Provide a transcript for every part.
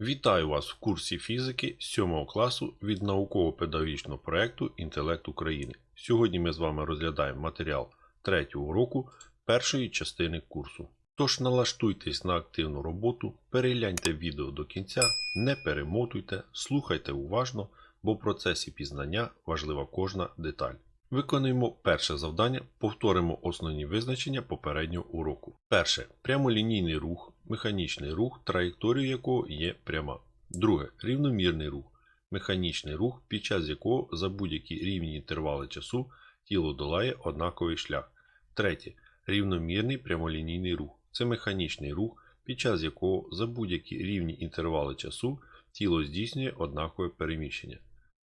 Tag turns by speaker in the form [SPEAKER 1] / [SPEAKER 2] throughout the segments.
[SPEAKER 1] Вітаю вас в курсі фізики 7 класу від науково-педагогічного проєкту Інтелект України. Сьогодні ми з вами розглядаємо матеріал 3 уроку першої частини курсу. Тож налаштуйтесь на активну роботу, перегляньте відео до кінця, не перемотуйте, слухайте уважно, бо в процесі пізнання важлива кожна деталь. Виконуємо перше завдання, повторимо основні визначення попереднього уроку. Перше. Прямолінійний рух, механічний рух, траєкторія якого є пряма. Друге. Рівномірний рух, механічний рух, під час якого за будь-які рівні інтервали часу тіло долає однаковий шлях. Третє. Рівномірний прямолінійний рух. Це механічний рух, під час якого за будь-які рівні інтервали часу тіло здійснює однакове переміщення.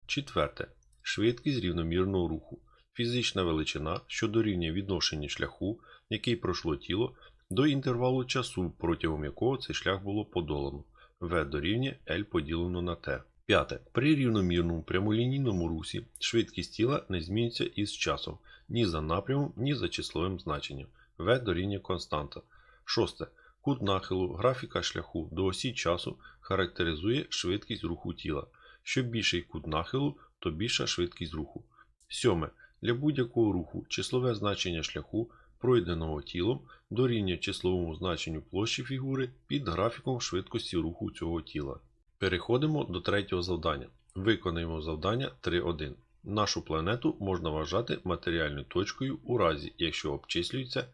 [SPEAKER 1] Четверте. Швидкість рівномірного руху. Фізична величина, що дорівнює відношенню шляху, який пройшло тіло, до інтервалу часу, протягом якого цей шлях було подолано. В дорівнює L поділено на T. П'яте. При рівномірному прямолінійному русі швидкість тіла не змінюється із часом ні за напрямом, ні за числовим значенням. В дорівнює константа. Шосте. Кут нахилу графіка шляху до осі часу характеризує швидкість руху тіла. Що більший кут нахилу, то більша швидкість руху. Сьоме. Для будь-якого руху числове значення шляху, пройденого тілом, дорівнює числовому значенню площі фігури під графіком швидкості руху цього тіла. Переходимо до третього завдання. Виконаємо завдання 3.1. Нашу планету можна вважати матеріальною точкою у разі, якщо обчислюється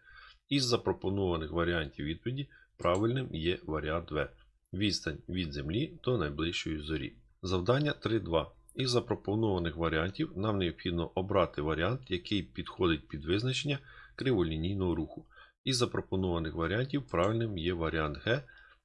[SPEAKER 1] із запропонованих варіантів відповіді правильним є варіант В. Відстань від Землі до найближчої зорі. Завдання 3.2. Із запропонованих варіантів нам необхідно обрати варіант, який підходить під визначення криволінійного руху. Із запропонованих варіантів правильним є варіант Г,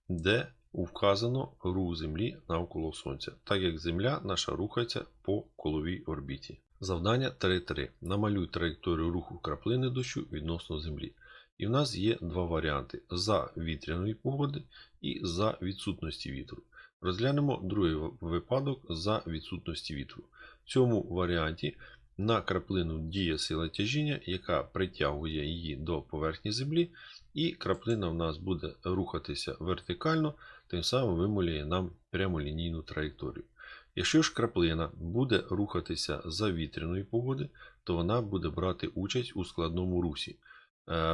[SPEAKER 1] де вказано рух Землі навколо Сонця, так як Земля наша рухається по коловій орбіті. Завдання 3.3. Намалюй траєкторію руху краплини дощу відносно Землі. І в нас є два варіанти: за вітряної погоди і за відсутності вітру. Розглянемо другий випадок за відсутності вітру. В цьому варіанті на краплину діє сила тяжіння, яка притягує її до поверхні землі, і краплина в нас буде рухатися вертикально, тим самим вимолює нам прямолінійну траєкторію. Якщо ж краплина буде рухатися за вітряної погоди, то вона буде брати участь у складному русі,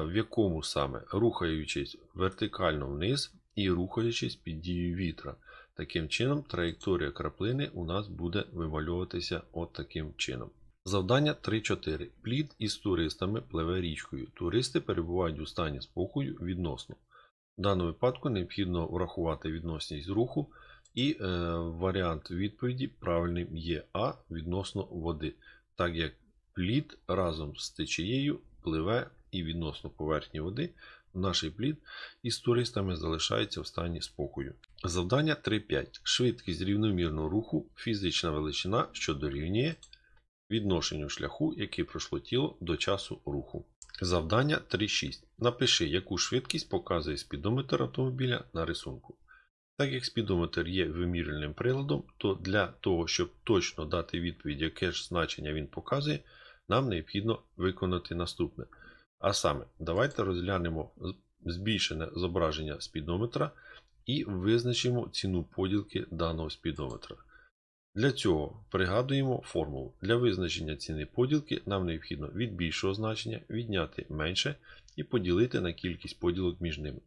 [SPEAKER 1] в якому саме рухаючись вертикально вниз і рухаючись під дією вітра. Таким чином, траєкторія краплини у нас буде вимальовуватися от таким чином. Завдання 3.4. Плід із туристами пливе річкою. Туристи перебувають у стані спокою відносно. В даному випадку необхідно врахувати відносність руху, і е, варіант відповіді правильним є А відносно води, так як плід разом з течією пливе і відносно поверхні води наш плід із туристами залишається в стані спокою. Завдання 3.5. Швидкість рівномірного руху, фізична величина, що дорівнює відношенню шляху, який пройшло тіло до часу руху. Завдання 3.6. Напиши, яку швидкість показує спідометр автомобіля на рисунку. Так як спідометр є вимірювальним приладом, то для того, щоб точно дати відповідь, яке ж значення він показує, нам необхідно виконати наступне. А саме, давайте розглянемо збільшене зображення спідометра і визначимо ціну поділки даного спідометра. Для цього пригадуємо формулу. Для визначення ціни поділки нам необхідно від більшого значення відняти менше і поділити на кількість поділок між ними.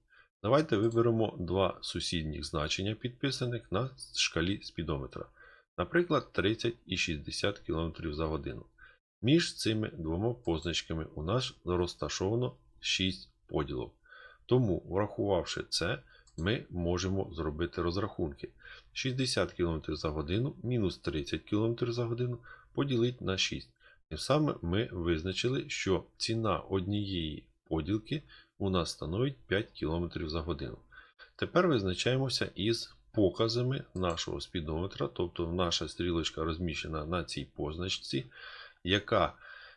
[SPEAKER 1] Давайте виберемо два сусідніх значення, підписаних на шкалі спідометра. Наприклад, 30 і 60 км за годину. Між цими двома позначками у нас розташовано 6 поділок. Тому, врахувавши це, ми можемо зробити розрахунки. 60 км за годину мінус 30 км за годину поділити на 6. Тим самим ми визначили, що ціна однієї поділки у нас становить 5 км за годину. Тепер визначаємося із показами нашого спідометра, тобто наша стрілочка розміщена на цій позначці яка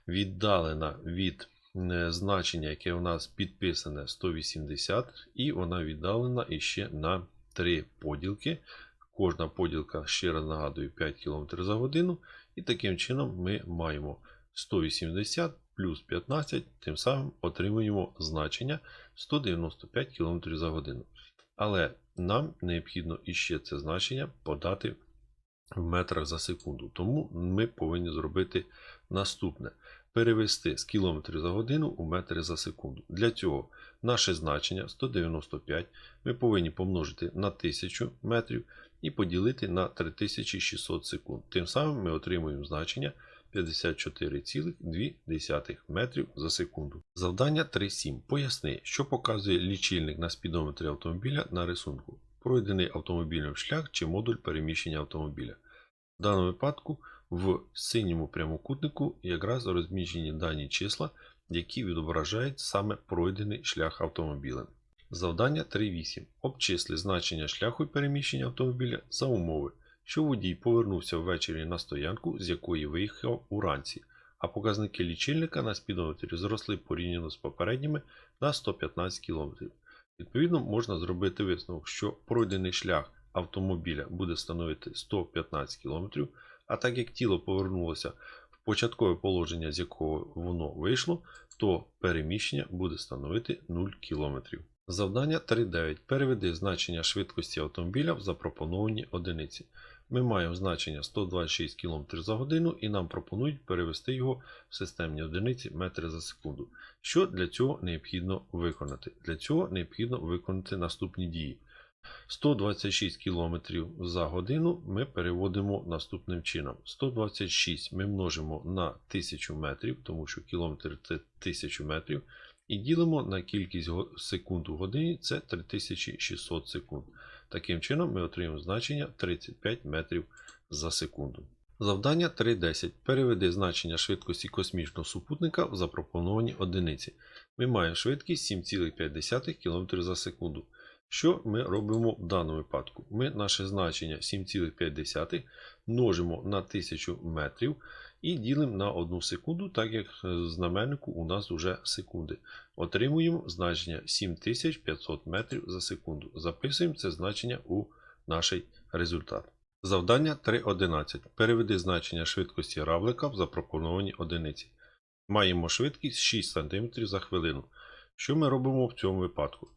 [SPEAKER 1] віддалена від е, значення, яке у нас підписане 180, і вона віддалена іще на 3 поділки. Кожна поділка, ще раз нагадую, 5 км за годину. І таким чином ми маємо 180 плюс 15, тим самим отримуємо значення 195 км за годину. Але нам необхідно іще це значення подати в метрах за секунду. Тому ми повинні зробити наступне: перевести з кілометрів за годину у метри за секунду. Для цього наше значення 195 ми повинні помножити на 1000 метрів і поділити на 3600 секунд. Тим самим ми отримуємо значення 54,2 метрів за секунду. Завдання 3.7. Поясни, що показує лічильник на спідометрі автомобіля на рисунку. Пройдений автомобільним шлях чи модуль переміщення автомобіля. В даному випадку в синьому прямокутнику якраз розміщені дані числа, які відображають саме пройдений шлях автомобілем. Завдання 3.8. Обчисли значення шляху переміщення автомобіля за умови, що водій повернувся ввечері на стоянку, з якої виїхав уранці, а показники лічильника на спідометрі зросли порівняно з попередніми на 115 км. Відповідно, можна зробити висновок, що пройдений шлях автомобіля буде становити 115 км, а так як тіло повернулося в початкове положення, з якого воно вийшло, то переміщення буде становити 0 км. Завдання 3.9. Переведи значення швидкості автомобіля в запропоновані одиниці. Ми маємо значення 126 км за годину і нам пропонують перевести його в системні одиниці метри за секунду. Що для цього необхідно виконати? Для цього необхідно виконати наступні дії. 126 км за годину ми переводимо наступним чином. 126 ми множимо на 1000 метрів, тому що кілометр це 1000 метрів, і ділимо на кількість секунд у годині це 3600 секунд. Таким чином ми отримаємо значення 35 метрів за секунду. Завдання 3.10. Переведи значення швидкості космічного супутника в запропоновані одиниці. Ми маємо швидкість 7,5 км за секунду. Що ми робимо в даному випадку? Ми наше значення 7,5 множимо на 1000 метрів і ділимо на 1 секунду, так як в знаменнику у нас вже секунди. Отримуємо значення 7500 метрів за секунду. Записуємо це значення у наш результат. Завдання 3.11. Переведи значення швидкості равлика в запропоновані одиниці. Маємо швидкість 6 см за хвилину. Що ми робимо в цьому випадку?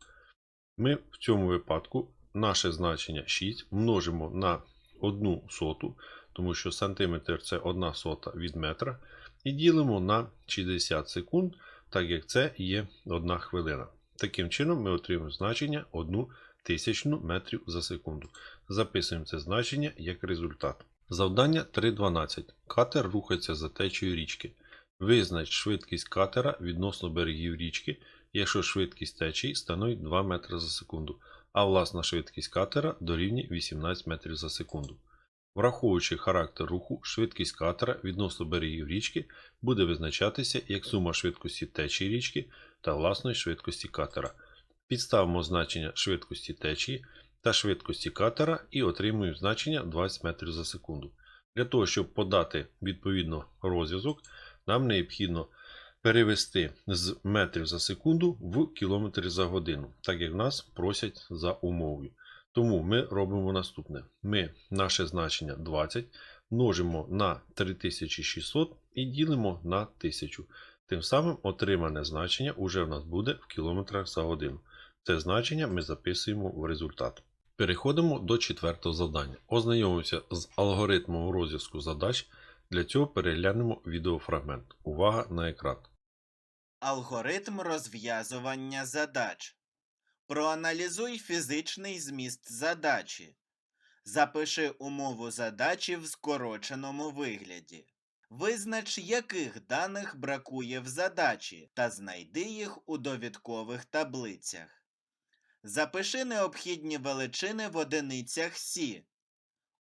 [SPEAKER 1] Ми в цьому випадку наше значення 6 множимо на 1 соту, тому що сантиметр це 1 сота від метра, і ділимо на 60 секунд, так як це є 1 хвилина. Таким чином ми отримаємо значення 1 тисячну метрів за секунду. Записуємо це значення як результат. Завдання 3.12. Катер рухається за течією річки. Визнач швидкість катера відносно берегів річки, якщо швидкість течії становить 2 метри за секунду, а власна швидкість катера дорівнює 18 метрів за секунду. Враховуючи характер руху, швидкість катера відносно берегів річки буде визначатися як сума швидкості течії річки та власної швидкості катера. Підставимо значення швидкості течії та швидкості катера і отримуємо значення 20 метрів за секунду. Для того, щоб подати відповідно розв'язок, нам необхідно перевести з метрів за секунду в кілометри за годину, так як нас просять за умовою. Тому ми робимо наступне: ми наше значення 20 множимо на 3600 і ділимо на 1000. Тим самим отримане значення уже в нас буде в кілометрах за годину. Це значення ми записуємо в результат. Переходимо до четвертого завдання. Ознайомимося з алгоритмом розв'язку задач. Для цього переглянемо відеофрагмент. Увага на екран.
[SPEAKER 2] Алгоритм розв'язування задач. Проаналізуй фізичний зміст задачі. Запиши умову задачі в скороченому вигляді. Визнач, яких даних бракує в задачі, та знайди їх у довідкових таблицях. Запиши необхідні величини в одиницях Сі.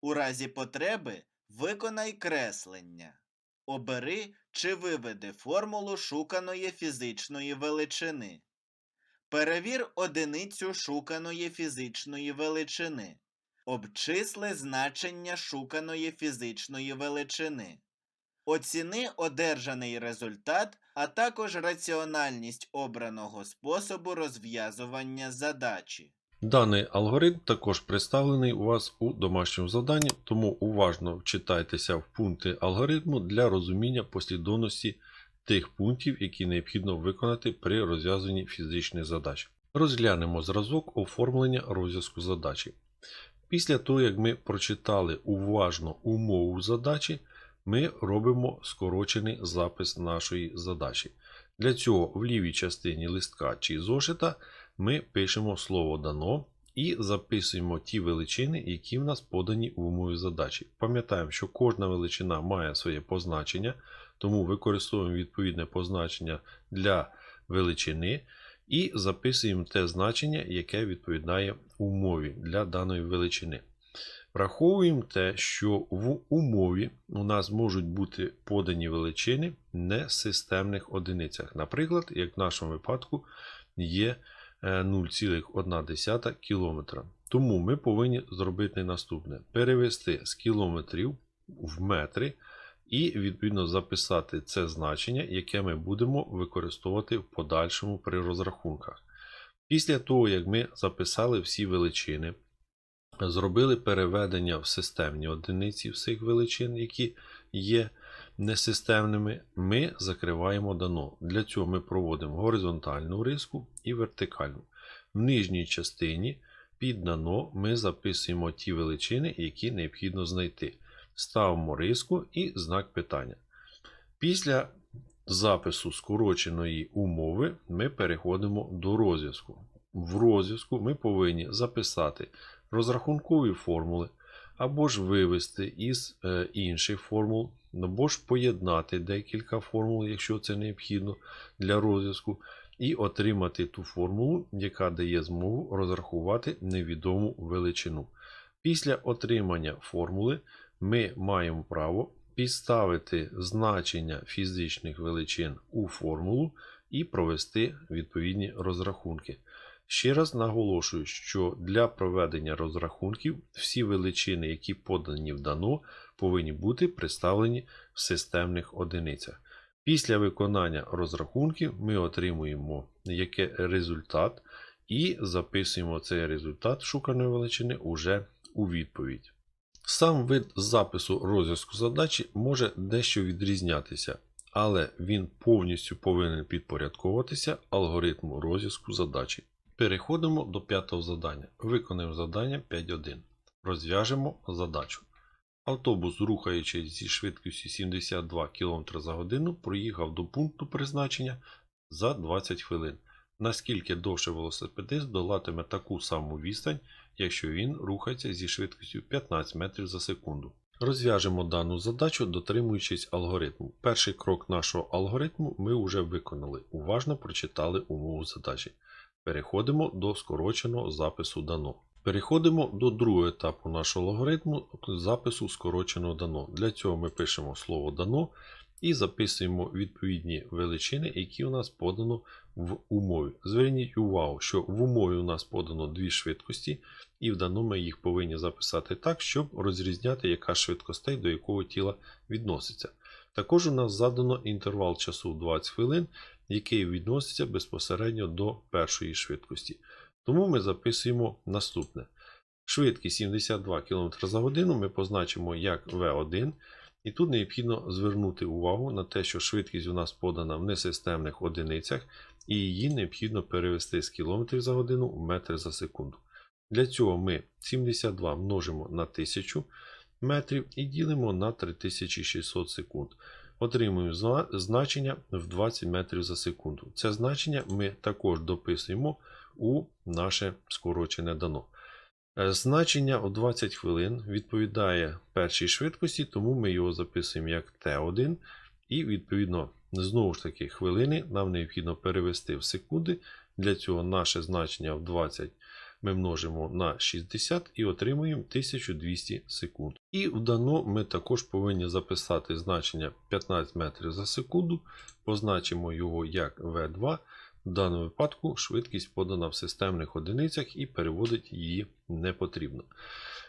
[SPEAKER 2] У разі потреби виконай креслення. Обери чи виведи формулу шуканої фізичної величини. Перевір одиницю шуканої фізичної величини. Обчисли значення шуканої фізичної величини. Оціни одержаний результат, а також раціональність обраного способу розв'язування задачі.
[SPEAKER 1] Даний алгоритм також представлений у вас у домашньому завданні, тому уважно вчитайтеся в пункти алгоритму для розуміння послідовності тих пунктів, які необхідно виконати при розв'язанні фізичних задач. Розглянемо зразок оформлення розв'язку задачі. Після того, як ми прочитали уважно умову задачі, ми робимо скорочений запис нашої задачі. Для цього в лівій частині листка чи зошита ми пишемо слово дано і записуємо ті величини, які в нас подані в умові задачі. Пам'ятаємо, що кожна величина має своє позначення, тому використовуємо відповідне позначення для величини і записуємо те значення, яке відповідає умові для даної величини. Враховуємо те, що в умові у нас можуть бути подані величини не системних одиницях. Наприклад, як в нашому випадку є 0,1 км. Тому ми повинні зробити наступне: перевести з кілометрів в метри і відповідно записати це значення, яке ми будемо використовувати в подальшому при розрахунках. Після того, як ми записали всі величини, зробили переведення в системні одиниці всіх величин, які є несистемними, ми закриваємо дано. Для цього ми проводимо горизонтальну риску і вертикальну. В нижній частині під дано ми записуємо ті величини, які необхідно знайти. Ставимо риску і знак питання. Після запису скороченої умови ми переходимо до розв'язку. В розв'язку ми повинні записати розрахункові формули, або ж вивести із е, інших формул, або ж поєднати декілька формул, якщо це необхідно для розв'язку, і отримати ту формулу, яка дає змогу розрахувати невідому величину. Після отримання формули ми маємо право підставити значення фізичних величин у формулу і провести відповідні розрахунки. Ще раз наголошую, що для проведення розрахунків всі величини, які подані в дано, повинні бути представлені в системних одиницях. Після виконання розрахунків ми отримуємо яке результат і записуємо цей результат шуканої величини уже у відповідь. Сам вид запису розв'язку задачі може дещо відрізнятися, але він повністю повинен підпорядковуватися алгоритму розв'язку задачі. Переходимо до п'ятого завдання. Виконаємо завдання 5.1. Розв'яжемо задачу. Автобус, рухаючись зі швидкістю 72 км за годину, проїхав до пункту призначення за 20 хвилин. Наскільки довше велосипедист долатиме таку саму відстань, якщо він рухається зі швидкістю 15 метрів за секунду. Розв'яжемо дану задачу, дотримуючись алгоритму. Перший крок нашого алгоритму ми вже виконали. Уважно прочитали умову задачі. Переходимо до скороченого запису дано. Переходимо до другого етапу нашого алгоритму запису скороченого дано. Для цього ми пишемо слово дано і записуємо відповідні величини, які у нас подано в умові. Зверніть увагу, що в умові у нас подано дві швидкості, і в дано ми їх повинні записати так, щоб розрізняти, яка швидкостей до якого тіла відноситься. Також у нас задано інтервал часу 20 хвилин, який відноситься безпосередньо до першої швидкості. Тому ми записуємо наступне. Швидкість 72 км за годину ми позначимо як V1. І тут необхідно звернути увагу на те, що швидкість у нас подана в несистемних одиницях, і її необхідно перевести з км за годину в метр за секунду. Для цього ми 72 множимо на 1000 метрів і ділимо на 3600 секунд. Отримуємо значення в 20 метрів за секунду. Це значення ми також дописуємо у наше скорочене дано. Е, Значення у 20 хвилин відповідає першій швидкості, тому ми його записуємо як T1. І, відповідно, знову ж таки, хвилини нам необхідно перевести в секунди. Для цього наше значення в 20 ми множимо на 60 і отримуємо 1200 секунд. І в дано ми також повинні записати значення 15 метрів за секунду, позначимо його як V2. В даному випадку швидкість подана в системних одиницях і переводить її не потрібно.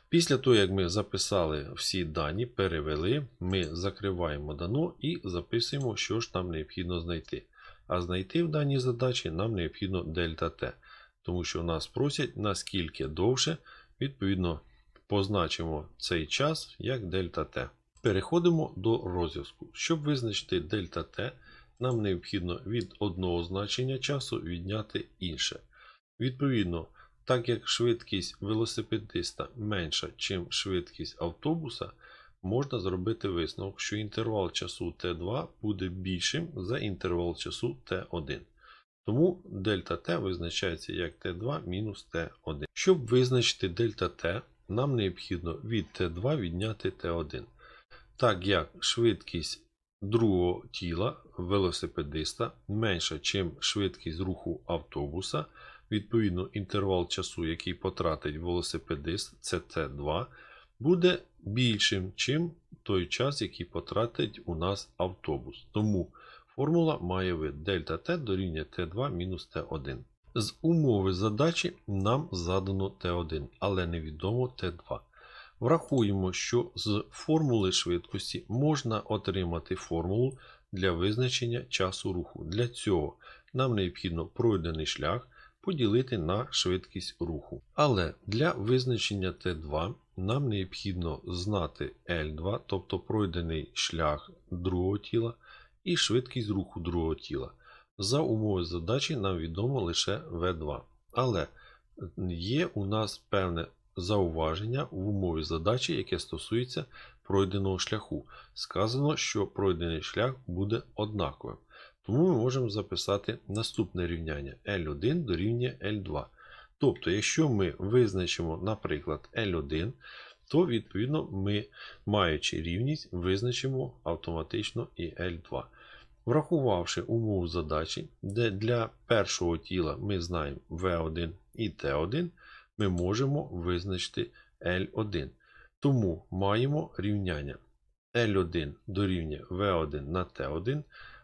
[SPEAKER 1] Після того, як ми записали всі дані, перевели, ми закриваємо дано і записуємо, що ж нам необхідно знайти. А знайти в даній задачі нам необхідно дельта Т, тому що нас просять наскільки довше, відповідно, позначимо цей час як дельта Т. Переходимо до розв'язку. Щоб визначити дельта Т, нам необхідно від одного значення часу відняти інше. Відповідно, так як швидкість велосипедиста менша, ніж швидкість автобуса, можна зробити висновок, що інтервал часу Т2 буде більшим за інтервал часу Т1. Тому дельта Т визначається як Т2 мінус Т1. Щоб визначити дельта Т, нам необхідно від Т2 відняти Т1. Так як швидкість другого тіла велосипедиста менша, ніж швидкість руху автобуса, відповідно інтервал часу, який потратить велосипедист, це Т2, буде більшим, чим той час, який потратить у нас автобус. Тому формула має вид дельта Т дорівнює Т2 мінус Т1. З умови задачі нам задано Т1, але невідомо Т2. Врахуємо, що з формули швидкості можна отримати формулу для визначення часу руху. Для цього нам необхідно пройдений шлях поділити на швидкість руху. Але для визначення Т2 нам необхідно знати L2, тобто пройдений шлях другого тіла, і швидкість руху другого тіла. За умови задачі нам відомо лише V2. Але є у нас певне зауваження в умові задачі, яке стосується пройденого шляху. Сказано, що пройдений шлях буде однаковим. Тому ми можемо записати наступне рівняння L1 дорівнює L2. Тобто, якщо ми визначимо, наприклад, L1, то відповідно ми, маючи рівність, визначимо автоматично і L2. Врахувавши умову задачі, де для першого тіла ми знаємо V1 і T1, ми можемо визначити L1. Тому маємо рівняння L1 дорівнює V1 на T1.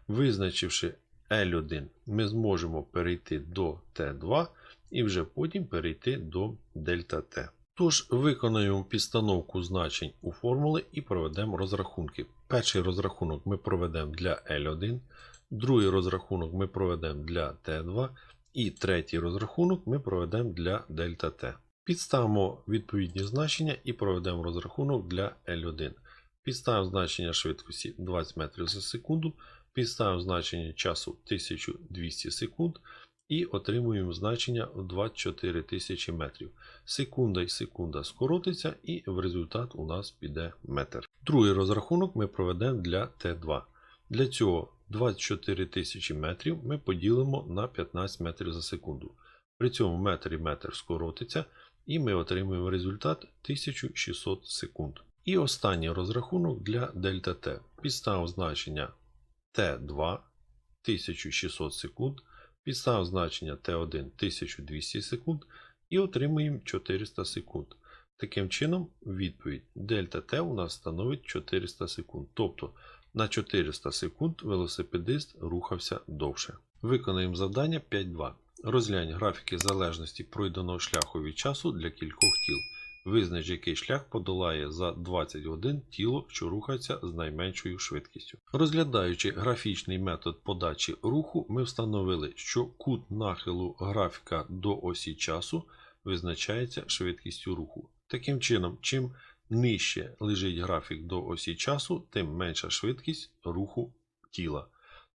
[SPEAKER 1] Визначивши L1, ми зможемо перейти до T2 і вже потім перейти до дельта T. Тож виконаємо підстановку значень у формули і проведемо розрахунки. Перший розрахунок ми проведемо для L1, другий розрахунок ми проведемо для T2 і третій розрахунок ми проведемо для дельта T. Підставимо відповідні значення і проведемо розрахунок для L1. Підставимо значення швидкості 20 метрів за секунду, підставимо значення часу 1200 секунд і отримуємо значення 24 тисячі метрів. Секунда і секунда скоротиться, і в результат у нас піде метр. Другий розрахунок ми проведемо для Т2. Для цього 24 тисячі метрів ми поділимо на 15 метрів за секунду. При цьому метр і метр скоротиться, і ми отримуємо результат 1600 секунд. І останній розрахунок для дельта Т. Підстав значення Т2 1600 секунд, підстав значення Т1 1200 секунд і отримуємо 400 секунд. Таким чином, відповідь дельта Т у нас становить 400 секунд. Тобто на 400 секунд велосипедист рухався довше. Виконаємо завдання 5.2. Розглянь графіки залежності пройденого шляху від часу для кількох тіл. Визнач, який шлях подолає за 20 годин тіло, що рухається з найменшою швидкістю. Розглядаючи графічний метод подачі руху, ми встановили, що кут нахилу графіка до осі часу визначається швидкістю руху. Таким чином, чим нижче лежить графік до осі часу, тим менша швидкість руху тіла.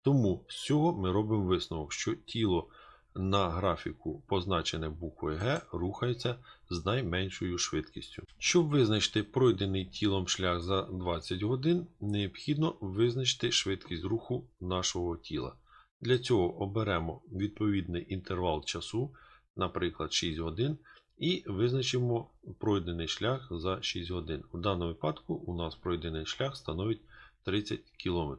[SPEAKER 1] Тому з цього ми робимо висновок, що тіло на графіку, позначене буквою Г, рухається з найменшою швидкістю. Щоб визначити пройдений тілом шлях за 20 годин, необхідно визначити швидкість руху нашого тіла. Для цього оберемо відповідний інтервал часу, наприклад, 6 годин, і визначимо пройдений шлях за 6 годин. У даному випадку у нас пройдений шлях становить 30 км.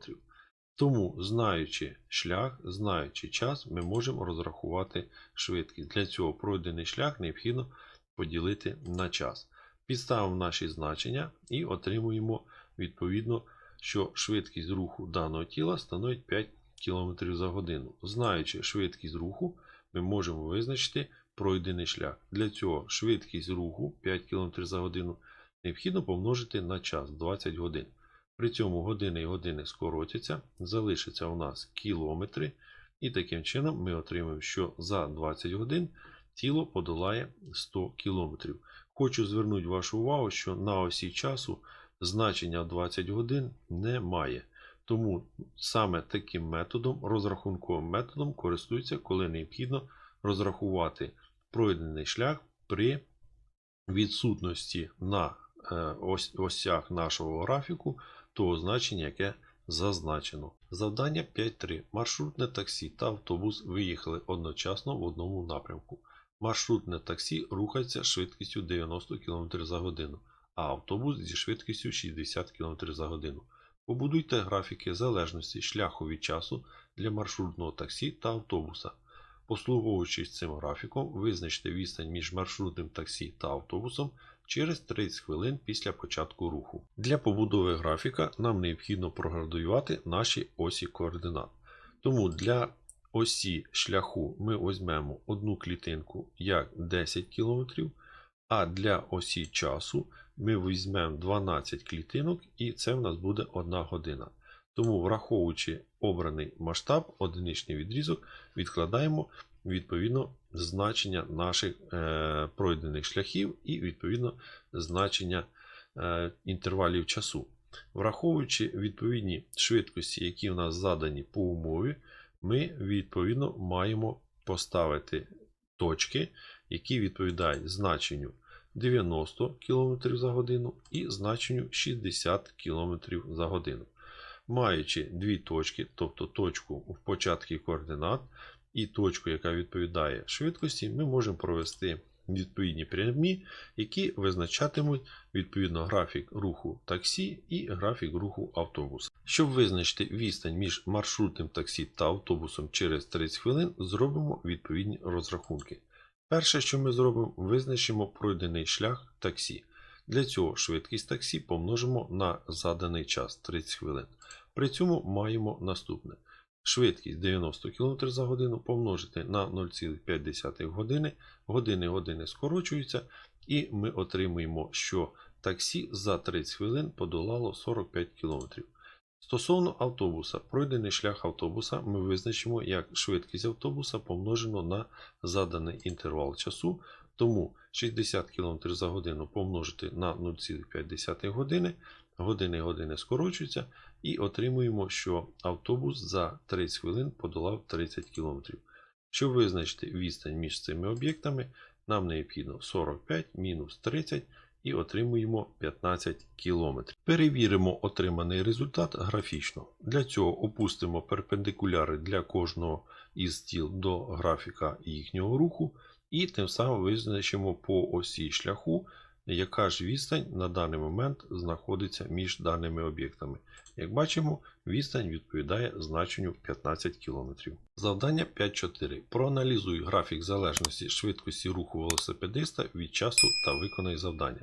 [SPEAKER 1] Тому, знаючи шлях, знаючи час, ми можемо розрахувати швидкість. Для цього пройдений шлях необхідно поділити на час. Підставимо наші значення і отримуємо відповідно, що швидкість руху даного тіла становить 5 км за годину. Знаючи швидкість руху, ми можемо визначити пройдений шлях. Для цього швидкість руху 5 км за годину необхідно помножити на час 20 годин. При цьому години і години скоротяться, залишаться у нас кілометри, і таким чином ми отримаємо, що за 20 годин тіло подолає 100 кілометрів. Хочу звернути вашу увагу, що на осі часу значення 20 годин немає. Тому саме таким методом, розрахунковим методом користуються, коли необхідно розрахувати пройдений шлях при відсутності на е, осях нашого графіку того значення, яке зазначено. Завдання 5.3. Маршрутне таксі та автобус виїхали одночасно в одному напрямку. Маршрутне таксі рухається швидкістю 90 км за годину, а автобус зі швидкістю 60 км за годину. Побудуйте графіки залежності шляху від часу для маршрутного таксі та автобуса. Послуговуючись цим графіком, визначте відстань між маршрутним таксі та автобусом через 30 хвилин після початку руху. Для побудови графіка нам необхідно проградуювати наші осі координат. Тому для осі шляху ми візьмемо одну клітинку як 10 км, а для осі часу ми візьмемо 12 клітинок і це в нас буде 1 година. Тому, враховуючи обраний масштаб, одиничний відрізок, відкладаємо відповідно значення наших е, пройдених шляхів і відповідно значення е, інтервалів часу. Враховуючи відповідні швидкості, які у нас задані по умові, ми відповідно маємо поставити точки, які відповідають значенню 90 км за годину і значенню 60 км за годину. Маючи дві точки, тобто точку в початку координат і точку, яка відповідає швидкості, ми можемо провести відповідні прямі, які визначатимуть відповідно графік руху таксі і графік руху автобуса. Щоб визначити відстань між маршрутним таксі та автобусом через 30 хвилин, зробимо відповідні розрахунки. Перше, що ми зробимо, визначимо пройдений шлях таксі. Для цього швидкість таксі помножимо на заданий час 30 хвилин. При цьому маємо наступне. Швидкість 90 км за годину помножити на 0,5 години. Години години скорочуються, і ми отримуємо, що таксі за 30 хвилин подолало 45 км. Стосовно автобуса, пройдений шлях автобуса ми визначимо як швидкість автобуса помножено на заданий інтервал часу, тому 60 км за годину помножити на 0,5 години, години години скорочуються, і отримуємо, що автобус за 30 хвилин подолав 30 км. Щоб визначити відстань між цими об'єктами, нам необхідно 45 мінус 30 і отримуємо 15 км. Перевіримо отриманий результат графічно. Для цього опустимо перпендикуляри для кожного із тіл до графіка їхнього руху, і тим самим визначимо по осі шляху, яка ж відстань на даний момент знаходиться між даними об'єктами. Як бачимо, відстань відповідає значенню 15 км. Завдання 5.4. Проаналізуй графік залежності швидкості руху велосипедиста від часу та виконай завдання.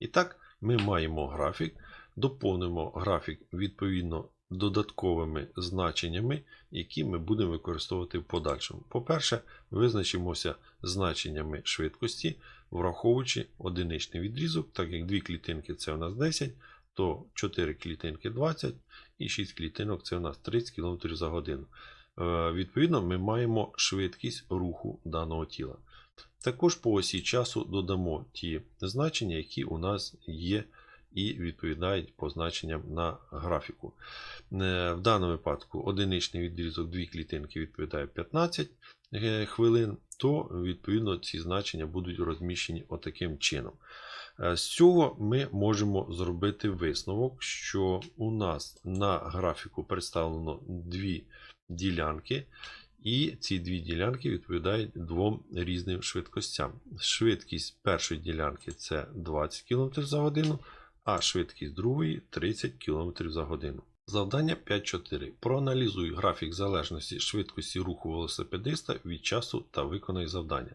[SPEAKER 1] І так, ми маємо графік, доповнимо графік відповідно додатковими значеннями, які ми будемо використовувати в подальшому. По-перше, визначимося значеннями швидкості, враховуючи одиничний відрізок, так як дві клітинки це у нас 10, то 4 клітинки 20 і 6 клітинок це у нас 30 км за годину. Е, Відповідно, ми маємо швидкість руху даного тіла. Також по осі часу додамо ті значення, які у нас є і відповідають позначенням на графіку. Е, В даному випадку одиничний відрізок дві клітинки відповідає 15 е, хвилин, то відповідно ці значення будуть розміщені отаким чином. Е, З цього ми можемо зробити висновок, що у нас на графіку представлено дві ділянки, і ці дві ділянки відповідають двом різним швидкостям. Швидкість першої ділянки це 20 км за годину, а швидкість другої 30 км за годину. Завдання 5.4. Проаналізуй графік залежності швидкості руху велосипедиста від часу та виконай завдання.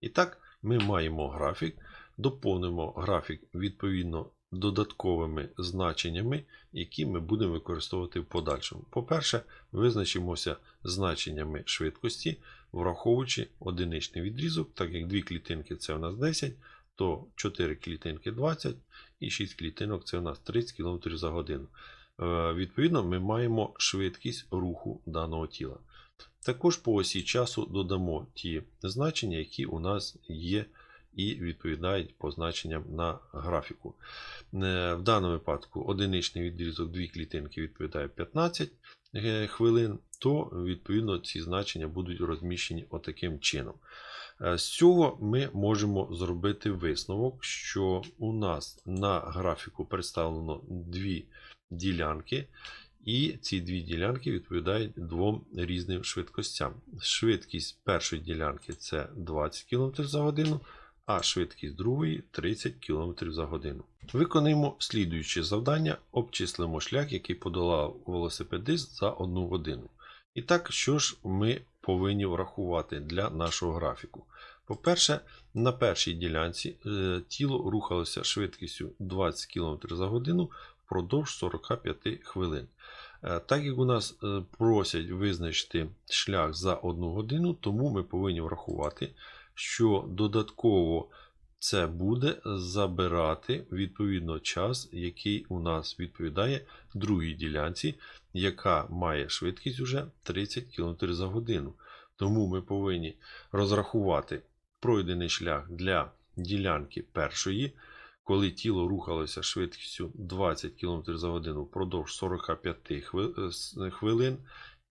[SPEAKER 1] І так, ми маємо графік, доповнимо графік відповідно додатковими значеннями, які ми будемо використовувати в подальшому. По-перше, визначимося значеннями швидкості, враховуючи одиничний відрізок, так як дві клітинки це у нас 10, то 4 клітинки 20 і 6 клітинок це у нас 30 км за годину. Е, Відповідно, ми маємо швидкість руху даного тіла. Також по осі часу додамо ті значення, які у нас є і відповідають позначенням на графіку. Е, В даному випадку одиничний відрізок дві клітинки відповідає 15 е, хвилин, то відповідно ці значення будуть розміщені отаким чином. Е, З цього ми можемо зробити висновок, що у нас на графіку представлено дві ділянки, і ці дві ділянки відповідають двом різним швидкостям. Швидкість першої ділянки це 20 км за годину, а швидкість другої 30 км за годину. Виконаємо слідуюче завдання: обчислимо шлях, який подолав велосипедист за 1 годину. І так, що ж ми повинні врахувати для нашого графіку? По-перше, на першій ділянці е, тіло рухалося швидкістю 20 км за годину впродовж 45 хвилин. Е, Так як у нас е, просять визначити шлях за 1 годину, тому ми повинні врахувати, що додатково це буде забирати відповідно час, який у нас відповідає другій ділянці, яка має швидкість уже 30 км за годину. Тому ми повинні розрахувати пройдений шлях для ділянки першої, коли тіло рухалося швидкістю 20 км за годину впродовж 45 хви- е, хвилин,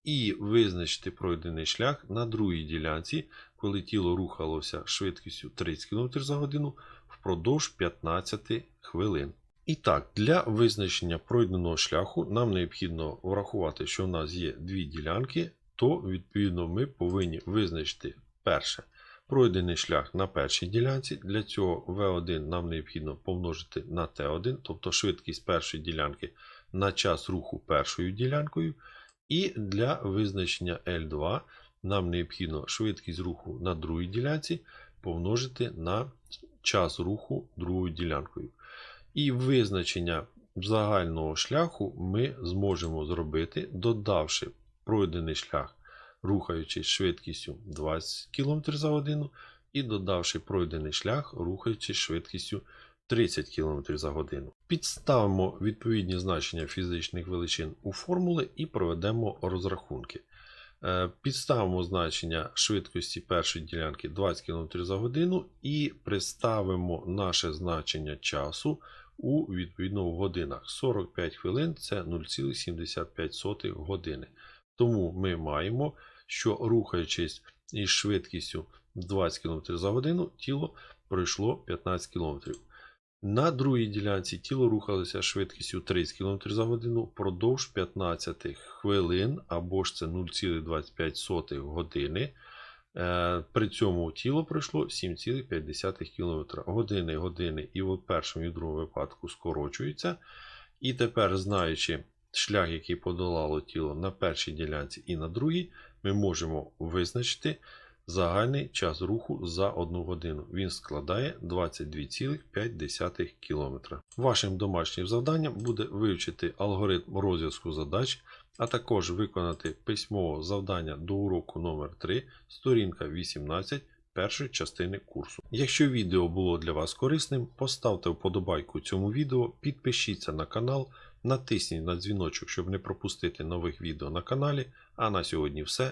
[SPEAKER 1] і визначити пройдений шлях на другій ділянці, коли тіло рухалося швидкістю 30 км за годину впродовж 15 хвилин. І так, для визначення пройденого шляху нам необхідно врахувати, що в нас є дві ділянки, то відповідно ми повинні визначити перше пройдений шлях на першій ділянці. Для цього V1 нам необхідно помножити на T1, тобто швидкість першої ділянки на час руху першою ділянкою. І для визначення L2 нам необхідно швидкість руху на другій ділянці помножити на час руху другою ділянкою. І визначення загального шляху ми зможемо зробити, додавши пройдений шлях, рухаючись швидкістю 20 км за годину, і додавши пройдений шлях, рухаючись швидкістю 30 км за годину. Підставимо відповідні значення фізичних величин у формули і проведемо розрахунки. Підставимо значення швидкості першої ділянки 20 км за годину і приставимо наше значення часу у відповідно в годинах. 45 хвилин це 0,75 години. Тому ми маємо, що рухаючись із швидкістю 20 км за годину, тіло пройшло 15 км. На другій ділянці тіло рухалося швидкістю 30 км за годину впродовж 15 хвилин, або ж це 0,25 години. Е, При цьому тіло пройшло 7,5 км. Години, години і в першому і другому випадку скорочуються. І тепер, знаючи шлях, який подолало тіло на першій ділянці і на другій, ми можемо визначити загальний час руху за 1 годину. Він складає 22,5 км. Вашим домашнім завданням буде вивчити алгоритм розв'язку задач, а також виконати письмове завдання до уроку номер 3 сторінка 18 першої частини курсу. Якщо відео було для вас корисним, поставте вподобайку цьому відео, підпишіться на канал, натисніть на дзвіночок, щоб не пропустити нових відео на каналі. А на сьогодні все.